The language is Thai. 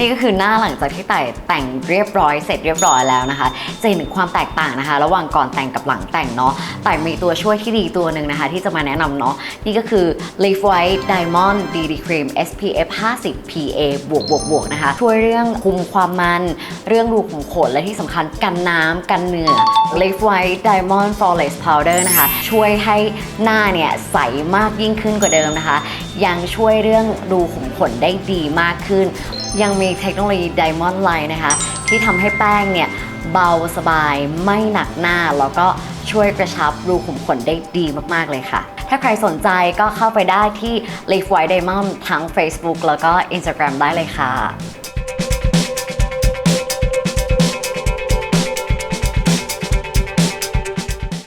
นี่ก็คือหน้าหลังจากที่แต่แต่งเรียบร้อยเสร็จเรียบร้อยแล้วนะคะจะเห็นถึงความแตกต่างนะคะ ระหว่างก่อนแต่งกับหลังแต่งเนาะแต่มีตัวช่วยที่ดีตัวหนึ่งนะคะ ที่จะมาแนะนำเนาะนี่ก็คือ Leaf White Diamond DD Cream SPF 50 PA บวกบวกบวกนะคะ ช่วยเรื่องคุมความมันเรื่องรูขุมขนและที่สำคัญกันน้ำกันเหงื่อ Leaf White Diamond Flawless Powder นะคะ ช่วยให้หน้าเนี่ยใสมากยิ่งขึ้นกว่าเดิมนะคะยังช่วยเรื่องรูขุมขนได้ดีมากขึ้น ยังมีเทคโนโลยี Diamond Line นะคะ ที่ทำให้แป้งเนี่ยเบาสบายไม่หนักหน้า แล้วก็ช่วยกระชับรูขุมขนได้ดีมาก ๆ เลยค่ะ ถ้าใครสนใจก็เข้าไปได้ที่ Leaf White Diamond ทั้ง Facebook แล้วก็ Instagram ได้เลยค่ะ